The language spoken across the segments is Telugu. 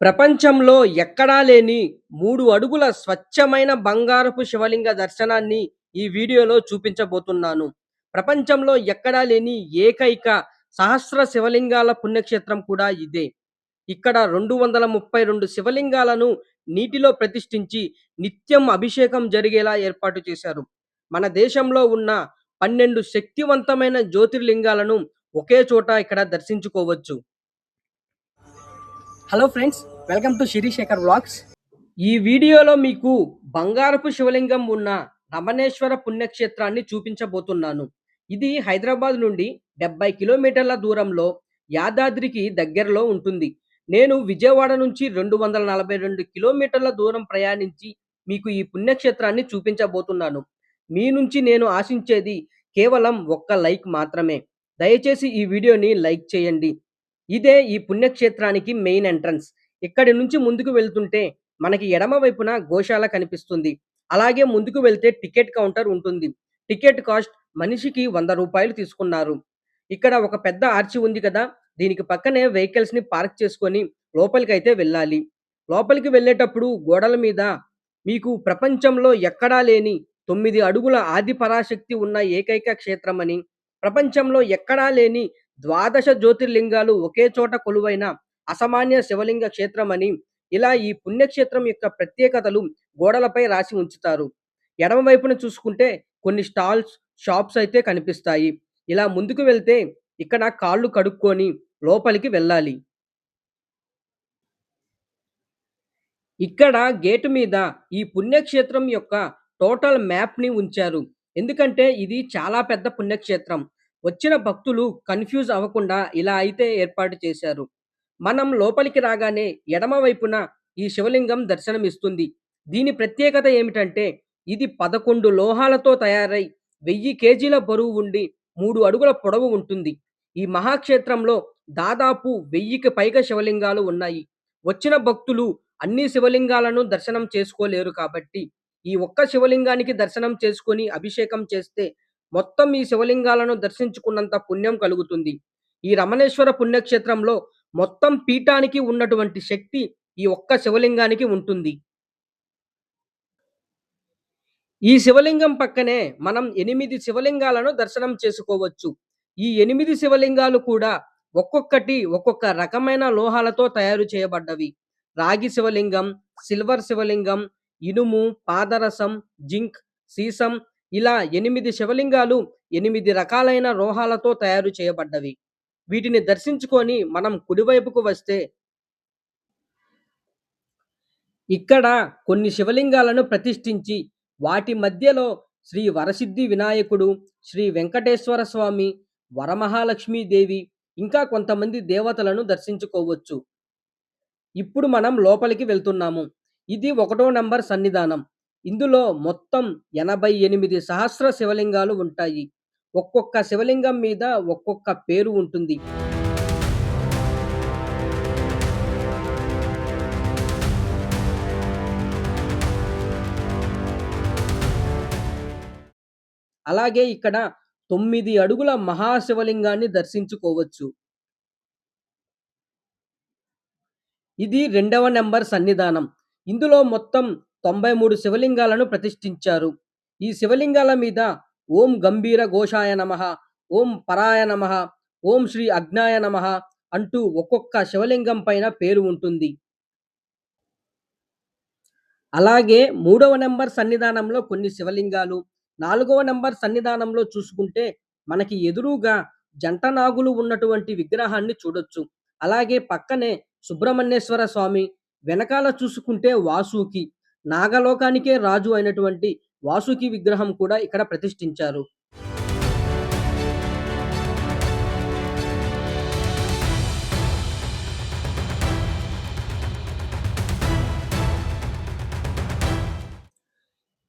ప్రపంచంలో ఎక్కడా లేని మూడు అడుగుల స్వచ్ఛమైన బంగారపు శివలింగ దర్శనాన్ని ఈ వీడియోలో చూపించబోతున్నాను. ప్రపంచంలో ఎక్కడా లేని ఏకైక సహస్ర శివలింగాల పుణ్యక్షేత్రం కూడా ఇదే. ఇక్కడ 232 శివలింగాలను నీటిలో ప్రతిష్ఠించి నిత్యం అభిషేకం జరిగేలా ఏర్పాటు చేశారు. మన దేశంలో ఉన్న 12 శక్తివంతమైన జ్యోతిర్లింగాలను ఒకే చోట ఇక్కడ దర్శించుకోవచ్చు. Hello friends welcome to Sirishekhar vlogs ఈ వీడియోలో మీకు బంగారపు శివలింగం ఉన్న రమణేశ్వర పుణ్యక్షేత్రాన్ని చూపించబోతున్నాను. ఇది హైదరాబాద్ నుండి 70 కిలోమీటర్ల దూరంలో యాదాద్రికి దగ్గరలో ఉంటుంది. నేను విజయవాడ నుంచి 242 కిలోమీటర్ల దూరం ప్రయాణించి మీకు ఈ పుణ్యక్షేత్రాన్ని చూపించబోతున్నాను. మీ నుంచి నేను ఆశించేది కేవలం ఒక్క లైక్ మాత్రమే. దయచేసి ఈ వీడియోని లైక్ చేయండి. ఇదే ఈ పుణ్యక్షేత్రానికి మెయిన్ ఎంట్రన్స్. ఇక్కడి నుంచి ముందుకు వెళ్తుంటే మనకి ఎడమ వైపున గోశాల కనిపిస్తుంది. అలాగే ముందుకు వెళ్తే టికెట్ కౌంటర్ ఉంటుంది. టికెట్ కాస్ట్ మనిషికి వంద రూపాయలు తీసుకున్నారు. ఇక్కడ ఒక పెద్ద ఆర్చి ఉంది కదా! దీనికి పక్కనే వెహికల్స్‌ని పార్క్ చేసుకొని లోపలికైతే వెళ్ళాలి. లోపలికి వెళ్ళేటప్పుడు గోడల మీద మీకు ప్రపంచంలో ఎక్కడా లేని తొమ్మిది అడుగుల ఆది పరాశక్తి ఉన్న ఏకైక క్షేత్రమని, ప్రపంచంలో ఎక్కడా లేని ద్వాదశ జ్యోతిర్లింగాలు ఒకే చోట కొలువైన అసామాన్య శివలింగ క్షేత్రమని ఇలా ఈ పుణ్యక్షేత్రం యొక్క ప్రత్యేకతలు గోడలపై రాసి ఉంచుతారు. ఎడమ వైపున చూసుకుంటే కొన్ని స్టాల్స్, షాప్స్ అయితే కనిపిస్తాయి. ఇలా ముందుకు వెళ్తే ఇక్కడ కాళ్ళు కడుక్కొని లోపలికి వెళ్ళాలి. ఇక్కడ గేటు మీద ఈ పుణ్యక్షేత్రం యొక్క టోటల్ మ్యాప్‌ని ఉంచారు. ఎందుకంటే ఇది చాలా పెద్ద పుణ్యక్షేత్రం. వచ్చిన భక్తులు కన్‌ఫ్యూజ్ అవ్వకుండా ఇలా అయితే ఏర్పాటు చేశారు. మనం లోపలికి రాగానే ఎడమ వైపున ఈ శివలింగం దర్శనమిస్తుంది. దీని ప్రత్యేకత ఏమిటంటే ఇది 11 లోహాలతో తయారై వెయ్యి కేజీల బరువు ఉండి మూడు అడుగుల పొడవు ఉంటుంది. ఈ మహాక్షేత్రంలో దాదాపు 1000కి పైగా శివలింగాలు ఉన్నాయి. వచ్చిన భక్తులు అన్ని శివలింగాలను దర్శనం చేసుకోలేరు కాబట్టి ఈ ఒక్క శివలింగానికి దర్శనం చేసుకొని అభిషేకం చేస్తే మొత్తం ఈ శివలింగాలను దర్శించుకున్నంత పుణ్యం కలుగుతుంది. ఈ రమణేశ్వర పుణ్యక్షేత్రంలో మొత్తం పీఠానికి ఉన్నటువంటి శక్తి ఈ ఒక్క శివలింగానికి ఉంటుంది. ఈ శివలింగం పక్కనే మనం ఎనిమిది శివలింగాలను దర్శనం చేసుకోవచ్చు. ఈ ఎనిమిది శివలింగాలు కూడా ఒక్కొక్కటి ఒక్కొక్క రకమైన లోహాలతో తయారు చేయబడ్డవి. రాగి శివలింగం, సిల్వర్ శివలింగం, ఇనుము, పాదరసం, జింక్, సీసం ఇలా ఎనిమిది శివలింగాలు ఎనిమిది రకాలైన లోహాలతో తయారు చేయబడ్డవి. వీటిని దర్శించుకొని మనం కుడివైపుకు వస్తే ఇక్కడ కొన్ని శివలింగాలను ప్రతిష్ఠించి వాటి మధ్యలో శ్రీ వరసిద్ధి వినాయకుడు, శ్రీ వెంకటేశ్వర స్వామి, వరమహాలక్ష్మీదేవి ఇంకా కొంతమంది దేవతలను దర్శించుకోవచ్చు. ఇప్పుడు మనం లోపలికి వెళ్తున్నాము. ఇది ఒకటో నంబర్ సన్నిధానం. ఇందులో మొత్తం 88 సహస్ర శివలింగాలు ఉంటాయి. ఒక్కొక్క శివలింగం మీద ఒక్కొక్క పేరు ఉంటుంది. అలాగే ఇక్కడ తొమ్మిది అడుగుల మహాశివలింగాన్ని దర్శించుకోవచ్చు. ఇది రెండవ నెంబర్ సన్నిధానం. ఇందులో మొత్తం 93 శివలింగాలను ప్రతిష్ఠించారు. ఈ శివలింగాల మీద ఓం గంభీర ఘోషాయ నమః, ఓం పరాయ నమః, ఓం శ్రీ అగ్నాయ నమః అంటూ ఒక్కొక్క శివలింగం పైన పేరు ఉంటుంది. అలాగే మూడవ నెంబర్ సన్నిధానంలో కొన్ని శివలింగాలు, నాలుగవ నంబర్ సన్నిధానంలో చూసుకుంటే మనకి ఎదురుగా జంట నాగులు ఉన్నటువంటి విగ్రహాన్ని చూడొచ్చు. అలాగే పక్కనే సుబ్రహ్మణ్యేశ్వర స్వామి, వెనకాల చూసుకుంటే వాసుకి, నాగలోకానికే రాజు అయినటువంటి వాసుకి విగ్రహం కూడా ఇక్కడ ప్రతిష్ఠించారు.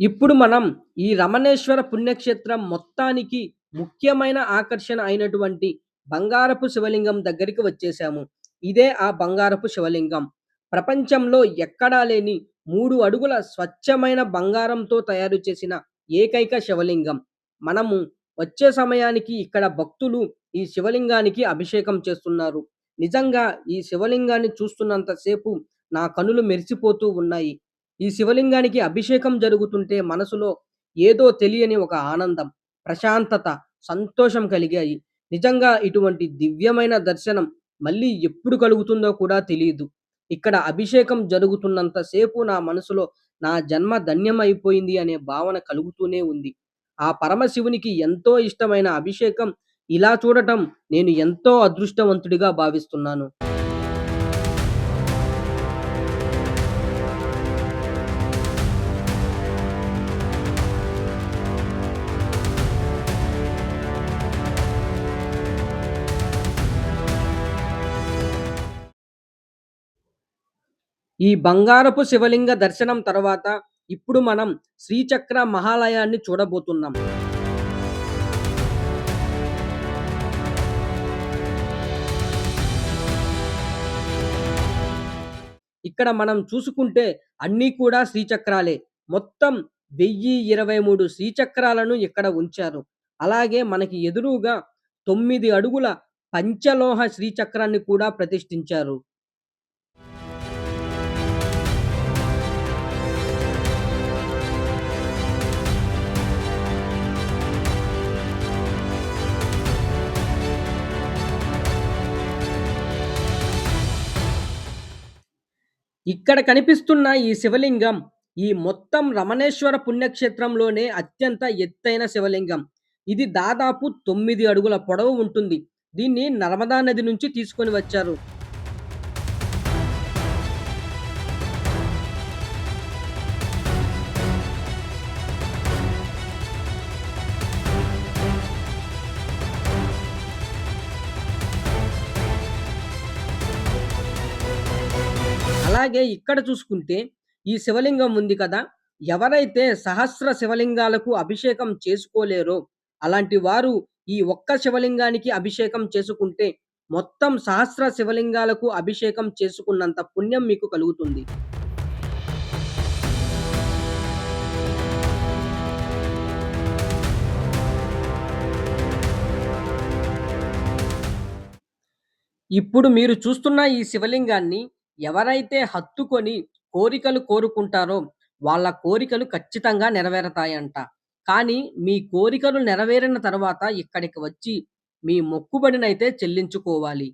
ఇప్పుడు మనం ఈ రమణేశ్వర పుణ్యక్షేత్రం మొత్తానికి ముఖ్యమైన ఆకర్షణ అయినటువంటి బంగారపు శివలింగం దగ్గరికి వచ్చేసాము. ఇదే ఆ బంగారపు శివలింగం. ప్రపంచంలో ఎక్కడా లేని మూడు అడుగుల స్వచ్ఛమైన బంగారంతో తయారు చేసిన ఏకైక శివలింగం. మనము వచ్చే సమయానికి ఇక్కడ భక్తులు ఈ శివలింగానికి అభిషేకం చేస్తున్నారు. నిజంగా ఈ శివలింగాన్ని చూస్తున్నంతసేపు నా కనులు మెరిసిపోతూ ఉన్నాయి. ఈ శివలింగానికి అభిషేకం జరుగుతుంటే మనసులో ఏదో తెలియని ఒక ఆనందం, ప్రశాంతత, సంతోషం కలిగాయి. నిజంగా ఇటువంటి దివ్యమైన దర్శనం మళ్ళీ ఎప్పుడు కలుగుతుందో కూడా తెలియదు ఇక్కడ అభిషేకం జరుగుతున్నంత సేపు నా మనసులో నా జన్మ ధన్యమైపోయింది అనే భావన కలుగుతూనే ఉంది. ఆ పరమశివునికి ఎంతో ఇష్టమైన అభిషేకం ఇలా చూడటం నేను ఎంతో అదృష్టవంతుడిగా భావిస్తున్నాను. ఈ బంగారపు శివలింగ దర్శనం తర్వాత ఇప్పుడు మనం శ్రీచక్ర మహాలయాన్ని చూడబోతున్నాం. ఇక్కడ మనం చూసుకుంటే అన్నీ కూడా శ్రీచక్రాలే. మొత్తం 1023 శ్రీచక్రాలను ఇక్కడ ఉంచారు. అలాగే మనకి ఎదురుగా తొమ్మిది అడుగుల పంచలోహ శ్రీచక్రాన్ని కూడా ప్రతిష్ఠించారు. ఇక్కడ కనిపిస్తున్న ఈ శివలింగం ఈ మొత్తం రమణేశ్వర పుణ్యక్షేత్రంలోనే అత్యంత ఎత్తైన శివలింగం. ఇది దాదాపు తొమ్మిది అడుగుల పొడవు ఉంటుంది. దీన్ని నర్మదా నది నుంచి తీసుకొని వచ్చారు. అలాగే ఇక్కడ చూసుకుంటే ఈ శివలింగం ఉంది కదా! ఎవరైతే సహస్ర శివలింగాలకు అభిషేకం చేసుకోలేరో అలాంటి వారు ఈ ఒక్క శివలింగానికి అభిషేకం చేసుకుంటే మొత్తం సహస్ర శివలింగాలకు అభిషేకం చేసుకున్నంత పుణ్యం మీకు కలుగుతుంది. ఇప్పుడు మీరు చూస్తున్న ఈ శివలింగాన్ని ఎవరైతే హత్తుకొని కోరికలు కోరుకుంటారో వాళ్ళ కోరికలు ఖచ్చితంగా నెరవేరతాయంట. కానీ మీ కోరికలు నెరవేరిన తర్వాత ఇక్కడికి వచ్చి మీ మొక్కుబడినైతే చెల్లించుకోవాలి.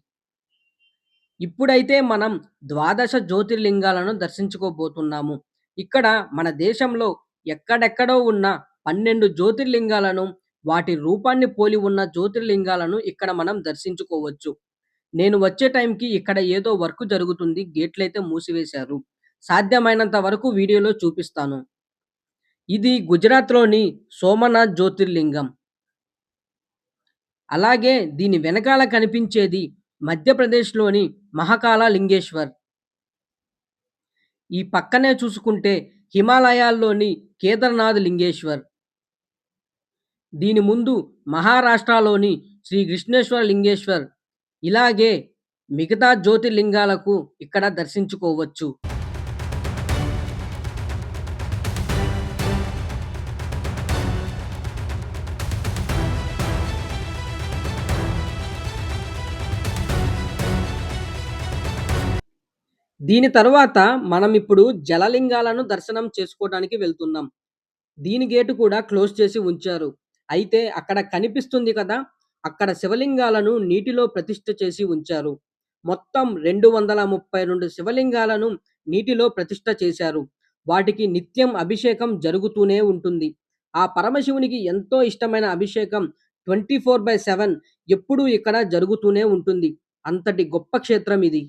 ఇప్పుడైతే మనం ద్వాదశ జ్యోతిర్లింగాలను దర్శించుకోబోతున్నాము. ఇక్కడ మన దేశంలో ఎక్కడెక్కడో ఉన్న 12 జ్యోతిర్లింగాలను, వాటి రూపాన్ని పోలి ఉన్న జ్యోతిర్లింగాలను ఇక్కడ మనం దర్శించుకోవచ్చు. నేను వచ్చే టైంకి ఇక్కడ ఏదో వర్క్ జరుగుతుంది. గేట్లయితే మూసివేశారు. సాధ్యమైనంత వరకు వీడియోలో చూపిస్తాను. ఇది గుజరాత్‌లోని సోమనాథ్ జ్యోతిర్లింగం. అలాగే దీని వెనకాల కనిపించేది మధ్యప్రదేశ్‌లోని మహాకాళ లింగేశ్వర్. ఈ పక్కనే చూసుకుంటే హిమాలయాల్లోని కేదార్‌నాథ్ లింగేశ్వర్. దీని ముందు మహారాష్ట్రలోని శ్రీ కృష్ణేశ్వర లింగేశ్వర్. ఇలాగే మిగతా జ్యోతిర్లింగాలకు ఇక్కడ దర్శించుకోవచ్చు. దీని తర్వాత మనం ఇప్పుడు జలలింగాలను దర్శనం చేసుకోవడానికి వెళ్తున్నాం. దీని గేటు కూడా క్లోజ్ చేసి ఉంచారు. అయితే అక్కడ కనిపిస్తుంది కదా! అక్కడ శివలింగాలను నీటిలో ప్రతిష్ఠ చేసి ఉంచారు. మొత్తం 232 శివలింగాలను నీటిలో ప్రతిష్ఠ చేశారు. వాటికి నిత్యం అభిషేకం జరుగుతూనే ఉంటుంది. ఆ పరమశివునికి ఎంతో ఇష్టమైన అభిషేకం 24/7 ఎప్పుడూ ఇక్కడ జరుగుతూనే ఉంటుంది. అంతటి గొప్ప క్షేత్రం ఇది.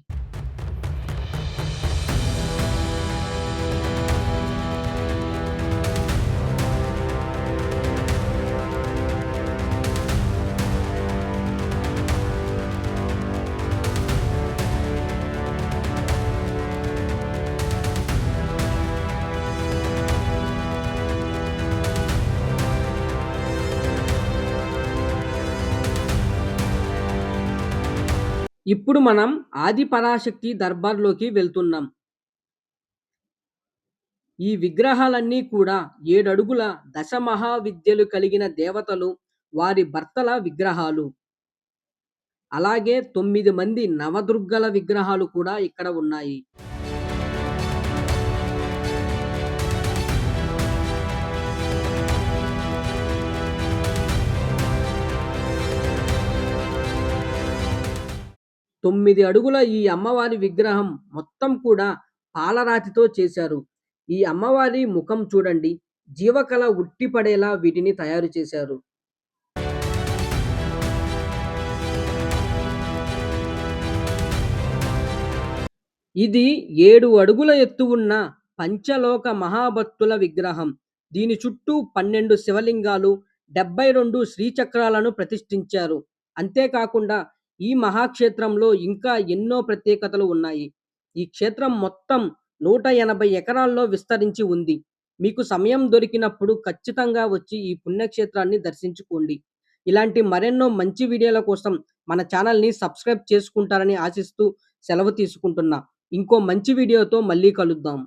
ఇప్పుడు మనం ఆది పరాశక్తి దర్బార్‌లోకి వెళ్తున్నాం. ఈ విగ్రహాలన్నీ కూడా 7 అడుగుల దశమహావిద్యలు కలిగిన దేవతలు, వారి భర్తల విగ్రహాలు. అలాగే తొమ్మిది మంది నవదుర్గల విగ్రహాలు కూడా ఇక్కడ ఉన్నాయి. తొమ్మిది అడుగుల ఈ అమ్మవారి విగ్రహం మొత్తం కూడా పాలరాతితో చేశారు. ఈ అమ్మవారి ముఖం చూడండి. జీవకళ ఉట్టిపడేలా వీటిని తయారు చేశారు. ఇది ఏడు అడుగుల ఎత్తు ఉన్న పంచలోక మహాభక్తుల విగ్రహం. దీని చుట్టూ పన్నెండు శివలింగాలు డెబ్బై రెండు శ్రీచక్రాలను ప్రతిష్ఠించారు. అంతేకాకుండా ఈ మహాక్షేత్రంలో ఇంకా ఎన్నో ప్రత్యేకతలు ఉన్నాయి. ఈ క్షేత్రం మొత్తం నూట ఎనభై ఎకరాల్లో విస్తరించి ఉంది. మీకు సమయం దొరికినప్పుడు ఖచ్చితంగా వచ్చి ఈ పుణ్యక్షేత్రాన్ని దర్శించుకోండి. ఇలాంటి మరెన్నో మంచి వీడియోల కోసం మన ఛానల్ని సబ్స్క్రైబ్ చేసుకుంటారని ఆశిస్తూ సెలవు తీసుకుంటున్నా. ఇంకో మంచి వీడియోతో మళ్ళీ కలుద్దాం.